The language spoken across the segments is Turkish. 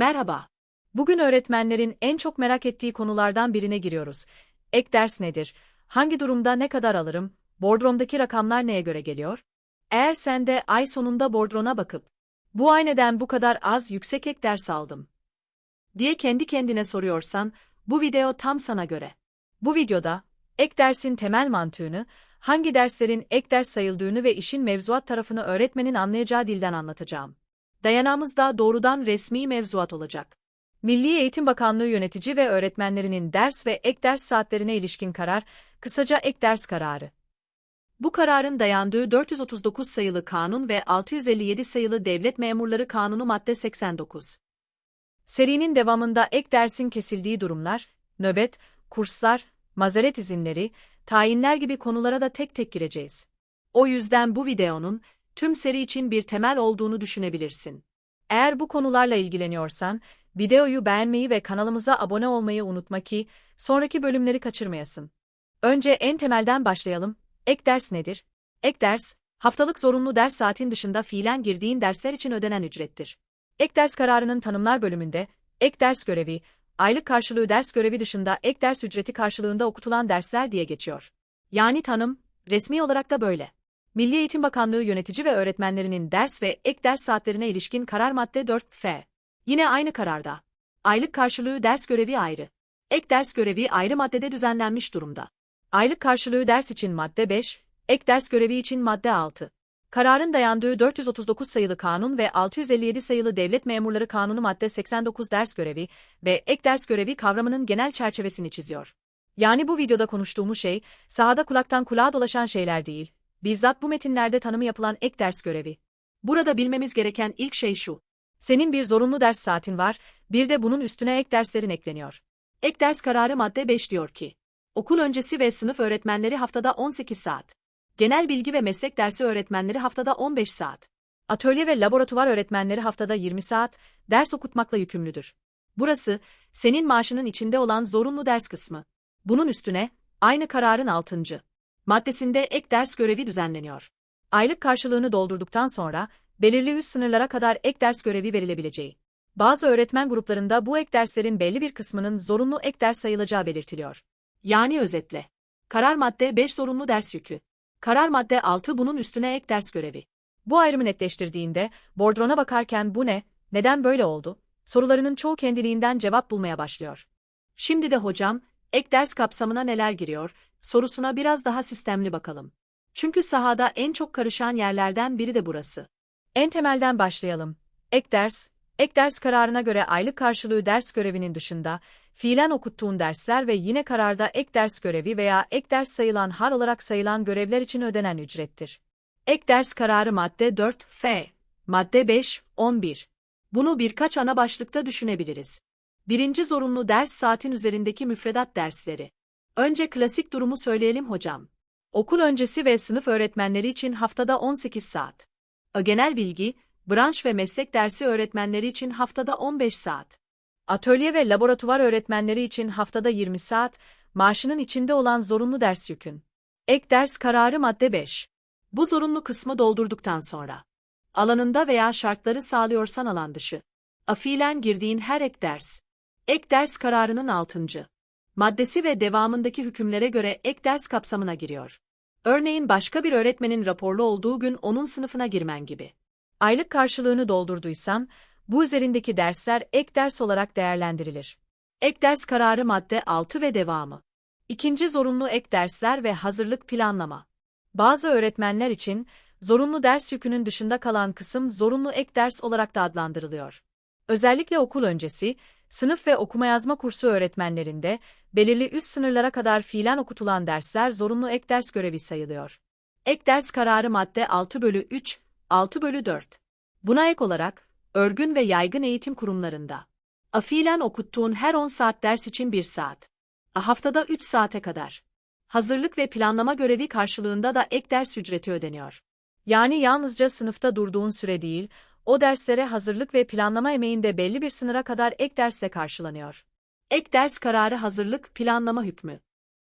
Merhaba. Bugün öğretmenlerin en çok merak ettiği konulardan birine giriyoruz. Ek ders nedir? Hangi durumda ne kadar alırım? Bordromdaki rakamlar neye göre geliyor? Eğer sen de ay sonunda bordrona bakıp, bu ay neden bu kadar az yüksek ek ders aldım? diye kendi kendine soruyorsan, bu video tam sana göre. Bu videoda, ek dersin temel mantığını, hangi derslerin ek ders sayıldığını ve işin mevzuat tarafını öğretmenin anlayacağı dilden anlatacağım. Dayanağımız da doğrudan resmi mevzuat olacak. Milli Eğitim Bakanlığı yönetici ve öğretmenlerinin ders ve ek ders saatlerine ilişkin karar, kısaca ek ders kararı. Bu kararın dayandığı 439 sayılı kanun ve 657 sayılı Devlet Memurları Kanunu madde 89. Serinin devamında ek dersin kesildiği durumlar, nöbet, kurslar, mazeret izinleri, tayinler gibi konulara da tek tek gireceğiz. O yüzden bu videonun, tüm seri için bir temel olduğunu düşünebilirsin. Eğer bu konularla ilgileniyorsan, videoyu beğenmeyi ve kanalımıza abone olmayı unutma ki, sonraki bölümleri kaçırmayasın. Önce en temelden başlayalım. Ek ders nedir? Ek ders, haftalık zorunlu ders saatin dışında fiilen girdiğin dersler için ödenen ücrettir. Ek ders kararının tanımlar bölümünde, ek ders görevi, aylık karşılığı ders görevi dışında ek ders ücreti karşılığında okutulan dersler diye geçiyor. Yani tanım, resmi olarak da böyle. Milli Eğitim Bakanlığı yönetici ve öğretmenlerinin ders ve ek ders saatlerine ilişkin karar madde 4F. Yine aynı kararda. Aylık karşılığı ders görevi ayrı. Ek ders görevi ayrı maddede düzenlenmiş durumda. Aylık karşılığı ders için madde 5, ek ders görevi için madde 6. Kararın dayandığı 439 sayılı kanun ve 657 sayılı Devlet Memurları Kanunu madde 89 ders görevi ve ek ders görevi kavramının genel çerçevesini çiziyor. Yani bu videoda konuştuğumuz şey, sahada kulaktan kulağa dolaşan şeyler değil, bizzat bu metinlerde tanımı yapılan ek ders görevi. Burada bilmemiz gereken ilk şey şu. Senin bir zorunlu ders saatin var, bir de bunun üstüne ek derslerin ekleniyor. Ek ders kararı madde 5 diyor ki, okul öncesi ve sınıf öğretmenleri haftada 18 saat. Genel bilgi ve meslek dersi öğretmenleri haftada 15 saat. Atölye ve laboratuvar öğretmenleri haftada 20 saat ders okutmakla yükümlüdür. Burası, senin maaşının içinde olan zorunlu ders kısmı. Bunun üstüne, aynı kararın 6. maddesinde ek ders görevi düzenleniyor. Aylık karşılığını doldurduktan sonra, belirli üst sınırlara kadar ek ders görevi verilebileceği. Bazı öğretmen gruplarında bu ek derslerin belli bir kısmının zorunlu ek ders sayılacağı belirtiliyor. Yani özetle. Karar madde 5 zorunlu ders yükü. Karar madde 6 bunun üstüne ek ders görevi. Bu ayrımı netleştirdiğinde, bordrona bakarken bu ne, neden böyle oldu, sorularının çoğu kendiliğinden cevap bulmaya başlıyor. Şimdi de hocam, ek ders kapsamına neler giriyor, sorusuna biraz daha sistemli bakalım. Çünkü sahada en çok karışan yerlerden biri de burası. En temelden başlayalım. Ek ders, ek ders kararına göre aylık karşılığı ders görevinin dışında, fiilen okuttuğun dersler ve yine kararda ek ders görevi veya ek ders sayılan har olarak sayılan görevler için ödenen ücrettir. Ek ders kararı madde 4 F, madde 5, 11. Bunu birkaç ana başlıkta düşünebiliriz. Birinci zorunlu ders saatin üzerindeki müfredat dersleri. Önce klasik durumu söyleyelim hocam. Okul öncesi ve sınıf öğretmenleri için haftada 18 saat. Genel bilgi, branş ve meslek dersi öğretmenleri için haftada 15 saat. Atölye ve laboratuvar öğretmenleri için haftada 20 saat, maaşının içinde olan zorunlu ders yükün. Ek ders kararı madde 5. Bu zorunlu kısmı doldurduktan sonra. Alanında veya şartları sağlıyorsan alan dışı. Afilen girdiğin her ek ders. Ek ders kararının 6. Maddesi ve devamındaki hükümlere göre ek ders kapsamına giriyor. Örneğin başka bir öğretmenin raporlu olduğu gün onun sınıfına girmen gibi. Aylık karşılığını doldurduysan, bu üzerindeki dersler ek ders olarak değerlendirilir. Ek ders kararı madde 6 ve devamı. İkinci zorunlu ek dersler ve hazırlık planlama. Bazı öğretmenler için, zorunlu ders yükünün dışında kalan kısım zorunlu ek ders olarak da adlandırılıyor. Özellikle okul öncesi, sınıf ve okuma yazma kursu öğretmenlerinde, belirli üst sınırlara kadar fiilen okutulan dersler zorunlu ek ders görevi sayılıyor. Ek ders kararı madde 6 bölü 3, 6 bölü 4. Buna ek olarak, örgün ve yaygın eğitim kurumlarında. Afilen okuttuğun her 10 saat ders için 1 saat. Haftada 3 saate kadar. Hazırlık ve planlama görevi karşılığında da ek ders ücreti ödeniyor. Yani yalnızca sınıfta durduğun süre değil, o derslere hazırlık ve planlama emeğinde belli bir sınıra kadar ek dersle karşılanıyor. Ek ders kararı hazırlık, planlama hükmü.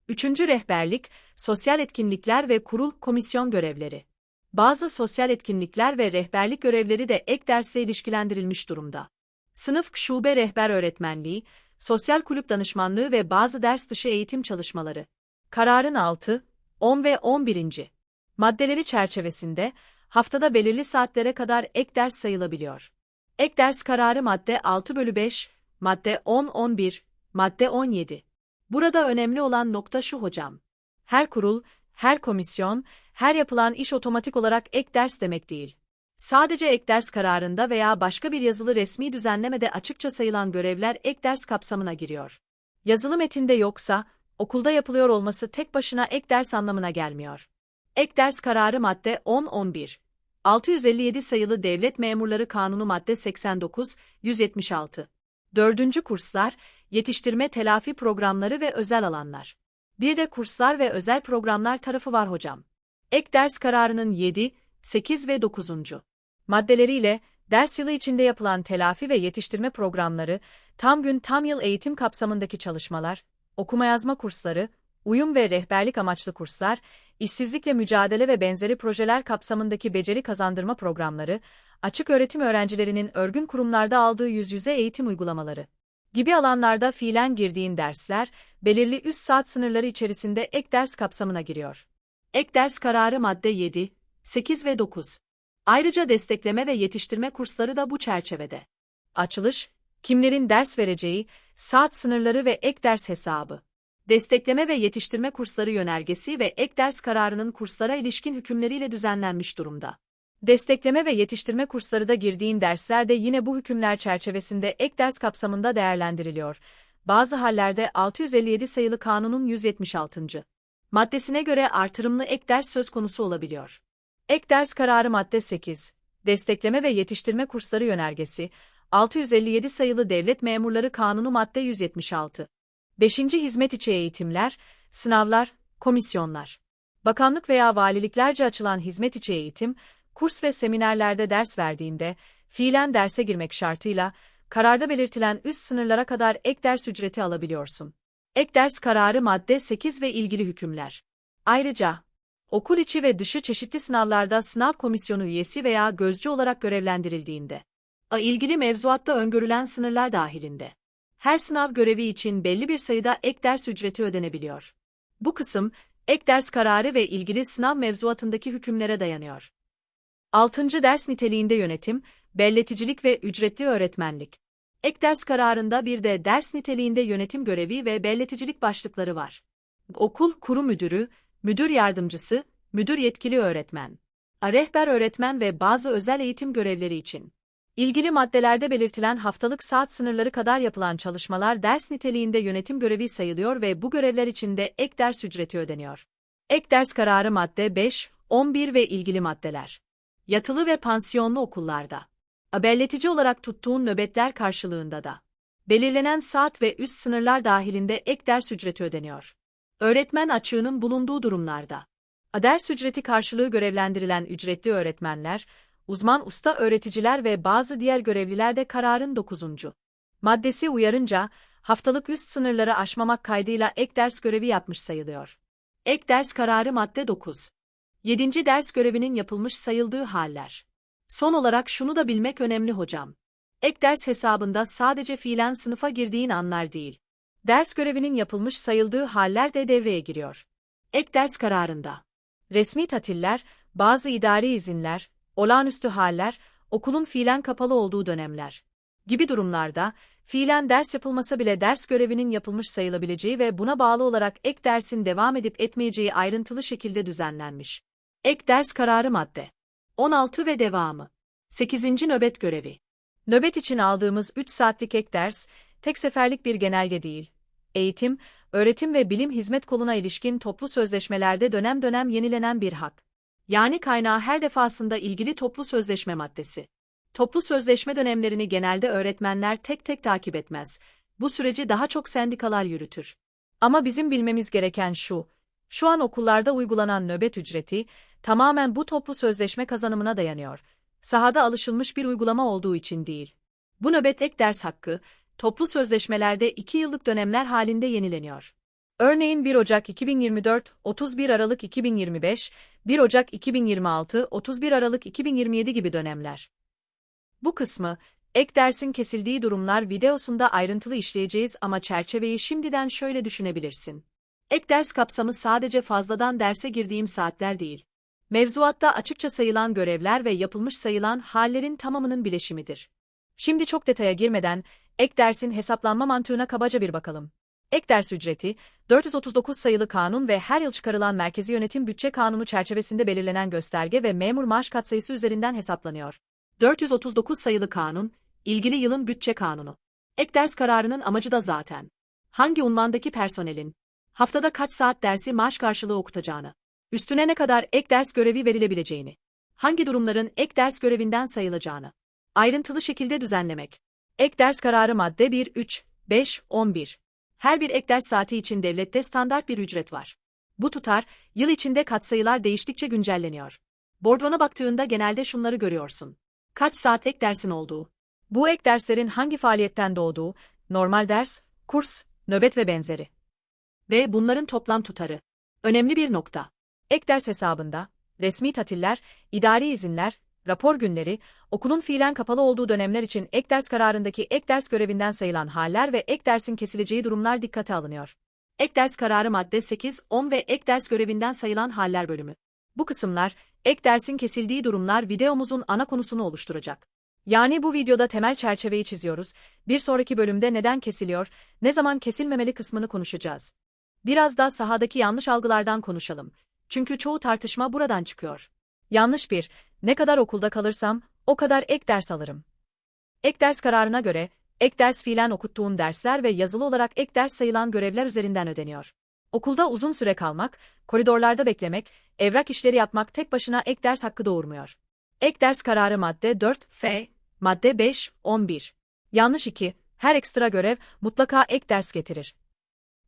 Üçüncü rehberlik, sosyal etkinlikler ve kurul komisyon görevleri. Bazı sosyal etkinlikler ve rehberlik görevleri de ek dersle ilişkilendirilmiş durumda. Sınıf şube rehber öğretmenliği, sosyal kulüp danışmanlığı ve bazı ders dışı eğitim çalışmaları. Kararın 6, 10 ve 11. maddeleri çerçevesinde haftada belirli saatlere kadar ek ders sayılabiliyor. Ek ders kararı madde 6 bölü 5, madde 10-11, madde 17. Burada önemli olan nokta şu hocam. Her kurul, her komisyon, her yapılan iş otomatik olarak ek ders demek değil. Sadece ek ders kararında veya başka bir yazılı resmi düzenlemede açıkça sayılan görevler ek ders kapsamına giriyor. Yazılı metinde yoksa, okulda yapılıyor olması tek başına ek ders anlamına gelmiyor. Ek ders kararı madde 10-11. 657 sayılı Devlet Memurları Kanunu madde 89, 176. Dördüncü kurslar, yetiştirme telafi programları ve özel alanlar. Bir de kurslar ve özel programlar tarafı var hocam. Ek ders kararının 7, 8 ve 9. maddeleriyle ders yılı içinde yapılan telafi ve yetiştirme programları, tam gün tam yıl eğitim kapsamındaki çalışmalar, okuma yazma kursları, uyum ve rehberlik amaçlı kurslar, işsizlikle mücadele ve benzeri projeler kapsamındaki beceri kazandırma programları, açık öğretim öğrencilerinin örgün kurumlarda aldığı yüz yüze eğitim uygulamaları gibi alanlarda fiilen girdiğin dersler, belirli üst saat sınırları içerisinde ek ders kapsamına giriyor. Ek ders kararı madde 7, 8 ve 9. Ayrıca destekleme ve yetiştirme kursları da bu çerçevede. Açılış, kimlerin ders vereceği, saat sınırları ve ek ders hesabı. Destekleme ve yetiştirme kursları yönergesi ve ek ders kararının kurslara ilişkin hükümleriyle düzenlenmiş durumda. Destekleme ve yetiştirme kursları da girdiğin derslerde yine bu hükümler çerçevesinde ek ders kapsamında değerlendiriliyor. Bazı hallerde 657 sayılı kanunun 176. maddesine göre artırımlı ek ders söz konusu olabiliyor. Ek ders kararı madde 8. Destekleme ve yetiştirme kursları yönergesi 657 sayılı Devlet Memurları Kanunu madde 176. 5. Hizmet içi eğitimler, sınavlar, komisyonlar. Bakanlık veya valiliklerce açılan hizmet içi eğitim, kurs ve seminerlerde ders verdiğinde, fiilen derse girmek şartıyla, kararda belirtilen üst sınırlara kadar ek ders ücreti alabiliyorsun. Ek ders kararı madde 8 ve ilgili hükümler. Ayrıca, okul içi ve dışı çeşitli sınavlarda sınav komisyonu üyesi veya gözcü olarak görevlendirildiğinde, a ilgili mevzuatta öngörülen sınırlar dahilinde. Her sınav görevi için belli bir sayıda ek ders ücreti ödenebiliyor. Bu kısım, ek ders kararı ve ilgili sınav mevzuatındaki hükümlere dayanıyor. 6. Ders niteliğinde yönetim, belleticilik ve ücretli öğretmenlik. Ek ders kararında bir de ders niteliğinde yönetim görevi ve belleticilik başlıkları var. Okul kuru müdürü, müdür yardımcısı, müdür yetkili öğretmen, rehber öğretmen ve bazı özel eğitim görevleri için. İlgili maddelerde belirtilen haftalık saat sınırları kadar yapılan çalışmalar ders niteliğinde yönetim görevi sayılıyor ve bu görevler için de ek ders ücreti ödeniyor. Ek ders kararı madde 5, 11 ve ilgili maddeler. Yatılı ve pansiyonlu okullarda. Abelletici olarak tuttuğun nöbetler karşılığında da. Belirlenen saat ve üst sınırlar dahilinde ek ders ücreti ödeniyor. Öğretmen açığının bulunduğu durumlarda. Ders ücreti karşılığı görevlendirilen ücretli öğretmenler, uzman usta öğreticiler ve bazı diğer görevliler de kararın 9. maddesi uyarınca, haftalık üst sınırları aşmamak kaydıyla ek ders görevi yapmış sayılıyor. Ek ders kararı madde 9. 7. ders görevinin yapılmış sayıldığı haller. Son olarak şunu da bilmek önemli hocam. Ek ders hesabında sadece fiilen sınıfa girdiğin anlar değil. Ders görevinin yapılmış sayıldığı haller de devreye giriyor. Ek ders kararında. Resmi tatiller, bazı idari izinler, olağanüstü haller, okulun fiilen kapalı olduğu dönemler gibi durumlarda, fiilen ders yapılmasa bile ders görevinin yapılmış sayılabileceği ve buna bağlı olarak ek dersin devam edip etmeyeceği ayrıntılı şekilde düzenlenmiş. Ek ders kararı madde 16 ve devamı 8. nöbet görevi Nöbet için aldığımız 3 saatlik ek ders, tek seferlik bir genelge değil. Eğitim, öğretim ve bilim hizmet koluna ilişkin toplu sözleşmelerde dönem dönem yenilenen bir hak. Yani kaynağı her defasında ilgili toplu sözleşme maddesi. Toplu sözleşme dönemlerini genelde öğretmenler tek tek takip etmez. Bu süreci daha çok sendikalar yürütür. Ama bizim bilmemiz gereken şu, şu an okullarda uygulanan nöbet ücreti, tamamen bu toplu sözleşme kazanımına dayanıyor. Sahada alışılmış bir uygulama olduğu için değil. Bu nöbet ek ders hakkı, toplu sözleşmelerde 2 yıllık dönemler halinde yenileniyor. Örneğin 1 Ocak 2024, 31 Aralık 2025, 1 Ocak 2026, 31 Aralık 2027 gibi dönemler. Bu kısmı, Ek dersin kesildiği durumlar videosunda ayrıntılı işleyeceğiz ama çerçeveyi şimdiden şöyle düşünebilirsin. Ek ders kapsamı sadece fazladan derse girdiğim saatler değil. Mevzuatta açıkça sayılan görevler ve yapılmış sayılan hallerin tamamının bileşimidir. Şimdi çok detaya girmeden, ek dersin hesaplanma mantığına kabaca bir bakalım. Ek ders ücreti, 439 sayılı kanun ve her yıl çıkarılan Merkezi Yönetim Bütçe Kanunu çerçevesinde belirlenen gösterge ve memur maaş katsayısı üzerinden hesaplanıyor. 439 sayılı kanun, ilgili yılın bütçe kanunu. Ek ders kararının amacı da zaten. Hangi unvandaki personelin, haftada kaç saat dersi maaş karşılığı okutacağını, üstüne ne kadar ek ders görevi verilebileceğini, hangi durumların ek ders görevinden sayılacağını, ayrıntılı şekilde düzenlemek. Ek ders kararı madde 1, 3, 5, 11. Her bir ek ders saati için devlette standart bir ücret var. Bu tutar, yıl içinde katsayılar değiştikçe güncelleniyor. Bordrona baktığında genelde şunları görüyorsun. Kaç saat ek dersin olduğu. Bu ek derslerin hangi faaliyetten doğduğu, normal ders, kurs, nöbet ve benzeri. Ve bunların toplam tutarı. Önemli bir nokta. Ek ders hesabında, resmi tatiller, idari izinler, rapor günleri, okulun fiilen kapalı olduğu dönemler için ek ders kararındaki ek ders görevinden sayılan haller ve ek dersin kesileceği durumlar dikkate alınıyor. Ek ders kararı madde 8, 10 ve ek ders görevinden sayılan haller bölümü. Bu kısımlar, ek dersin kesildiği durumlar videomuzun ana konusunu oluşturacak. Yani bu videoda temel çerçeveyi çiziyoruz, bir sonraki bölümde neden kesiliyor, ne zaman kesilmemeli kısmını konuşacağız. Biraz da sahadaki yanlış algılardan konuşalım. Çünkü çoğu tartışma buradan çıkıyor. Yanlış bir, ne kadar okulda kalırsam, o kadar ek ders alırım. Ek ders kararına göre, ek ders fiilen okuttuğun dersler ve yazılı olarak ek ders sayılan görevler üzerinden ödeniyor. Okulda uzun süre kalmak, koridorlarda beklemek, evrak işleri yapmak tek başına ek ders hakkı doğurmuyor. Ek ders kararı madde 4 F, madde 5, 11. Yanlış 2, her ekstra görev mutlaka ek ders getirir.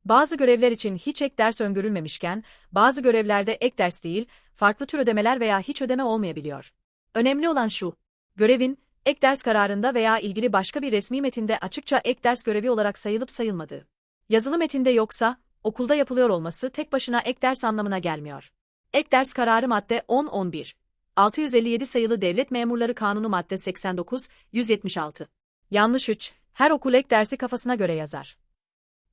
Bazı görevler için hiç ek ders öngörülmemişken, bazı görevlerde ek ders değil, farklı tür ödemeler veya hiç ödeme olmayabiliyor. Önemli olan şu, görevin, ek ders kararında veya ilgili başka bir resmi metinde açıkça ek ders görevi olarak sayılıp sayılmadığı. Yazılı metinde yoksa, okulda yapılıyor olması tek başına ek ders anlamına gelmiyor. Ek ders kararı madde 10-11. 657 sayılı Devlet Memurları Kanunu madde 89, 176. Yanlış 3. Her okul ek dersi kafasına göre yazar.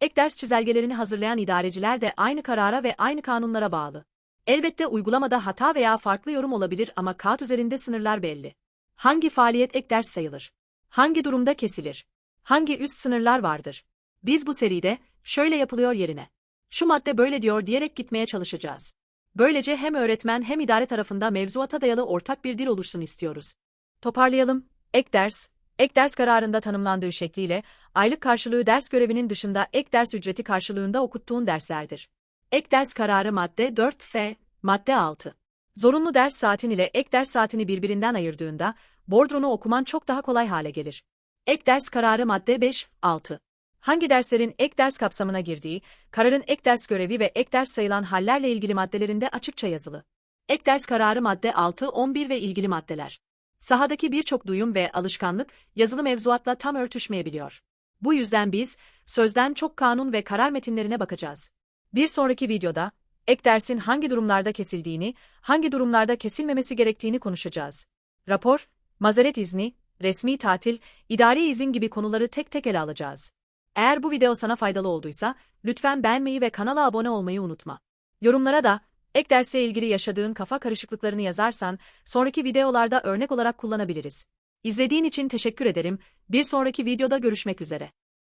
Ek ders çizelgelerini hazırlayan idareciler de aynı karara ve aynı kanunlara bağlı. Elbette uygulamada hata veya farklı yorum olabilir ama kağıt üzerinde sınırlar belli. Hangi faaliyet ek ders sayılır? Hangi durumda kesilir? Hangi üst sınırlar vardır? Biz bu seride, şöyle yapılıyor yerine. Şu madde böyle diyor diyerek gitmeye çalışacağız. Böylece hem öğretmen hem idare tarafında mevzuata dayalı ortak bir dil oluşsun istiyoruz. Toparlayalım. Ek ders, ek ders kararında tanımlandığı şekliyle, aylık karşılığı ders görevinin dışında ek ders ücreti karşılığında okuttuğun derslerdir. Ek ders kararı madde 4F, madde 6. Zorunlu ders saatin ile ek ders saatini birbirinden ayırdığında, bordronu okuman çok daha kolay hale gelir. Ek ders kararı madde 5, 6. Hangi derslerin ek ders kapsamına girdiği, kararın ek ders görevi ve ek ders sayılan hallerle ilgili maddelerinde açıkça yazılı. Ek ders kararı madde 6, 11 ve ilgili maddeler. Sahadaki birçok duyum ve alışkanlık yazılı mevzuatla tam örtüşmeyebiliyor. Bu yüzden biz, sözden çok kanun ve karar metinlerine bakacağız. Bir sonraki videoda, ek dersin hangi durumlarda kesildiğini, hangi durumlarda kesilmemesi gerektiğini konuşacağız. Rapor, mazeret izni, resmi tatil, idari izin gibi konuları tek tek ele alacağız. Eğer bu video sana faydalı olduysa, lütfen beğenmeyi ve kanala abone olmayı unutma. Yorumlara da, ek dersle ilgili yaşadığın kafa karışıklıklarını yazarsan, sonraki videolarda örnek olarak kullanabiliriz. İzlediğin için teşekkür ederim, bir sonraki videoda görüşmek üzere.